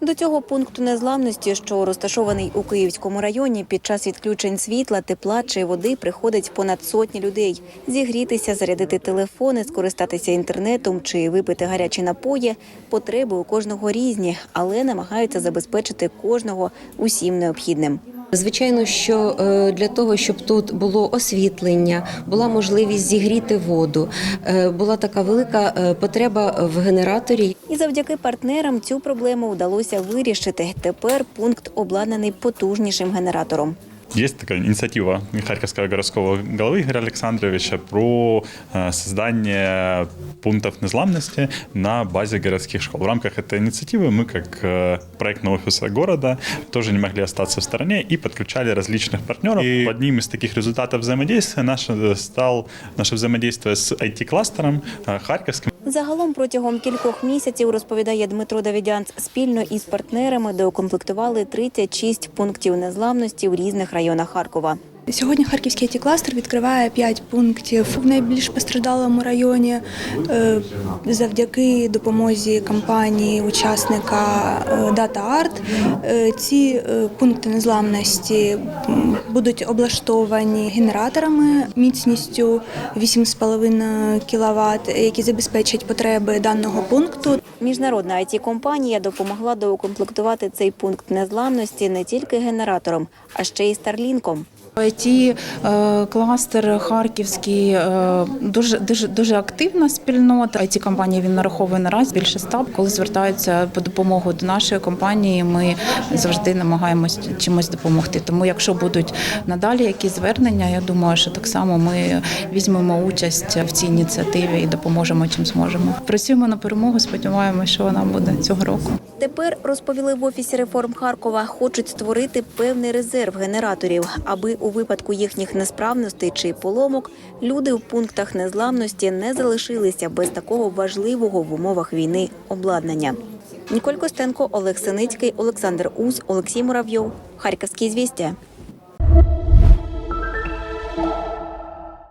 До цього пункту незламності, що розташований у Київському районі, під час відключень світла, тепла чи води приходить понад сотні людей. Зігрітися, зарядити телефони, скористатися інтернетом чи випити гарячі напої. Потреби у кожного різні, але намагаються забезпечити кожного усім необхідним. Звичайно, що е, для того, щоб тут було освітлення, була можливість зігріти воду, е, була така велика е, потреба в генераторі. І завдяки партнерам цю проблему вдалося вирішити. Тепер пункт обладнаний потужнішим генератором. Есть такая инициатива Харьковского городского головы Игоря Александровича про э, создание пунктов незламности на базе городских школ. В рамках этой инициативы мы, как э, проектного офиса города, тоже не могли остаться в стороне и подключали различных партнеров. И одним из таких результатов взаимодействия наше стал наше взаимодействие с IT-кластером э, Харьковским. Загалом протягом кількох місяців, розповідає Дмитро Давідянц, спільно із партнерами доукомплектували 36 пунктів незламності в різних районах Харкова. Сьогодні Харківський it кластер відкриває 5 пунктів в найбільш постраждалому районі е, завдяки допомозі компанії учасника е, Data Art. Е, Ці пункти незламності будуть облаштовані генераторами міцністю 8,5 кВт, які забезпечать потреби даного пункту. Міжнародна it компанія допомогла доукомплектувати цей пункт незламності не тільки генератором, а ще й старлінком. IT е, кластер харківський е, дуже дуже дуже активна спільнота. it компанія він нараховує наразі більше ста. Коли звертаються по допомогу до нашої компанії, ми завжди намагаємось чимось допомогти. Тому, якщо будуть надалі якісь звернення, я думаю, що так само ми візьмемо участь в цій ініціативі і допоможемо чим зможемо. Працюємо на перемогу. Сподіваємося, що вона буде цього року. Тепер розповіли в офісі реформ Харкова, хочуть створити певний резерв генераторів, аби у випадку їхніх несправностей чи поломок люди в пунктах незламності не залишилися без такого важливого в умовах війни обладнання. Ніколь Костенко, Олег Синицький, Олександр Уз, Олексій Муравйов. Харківські звістя.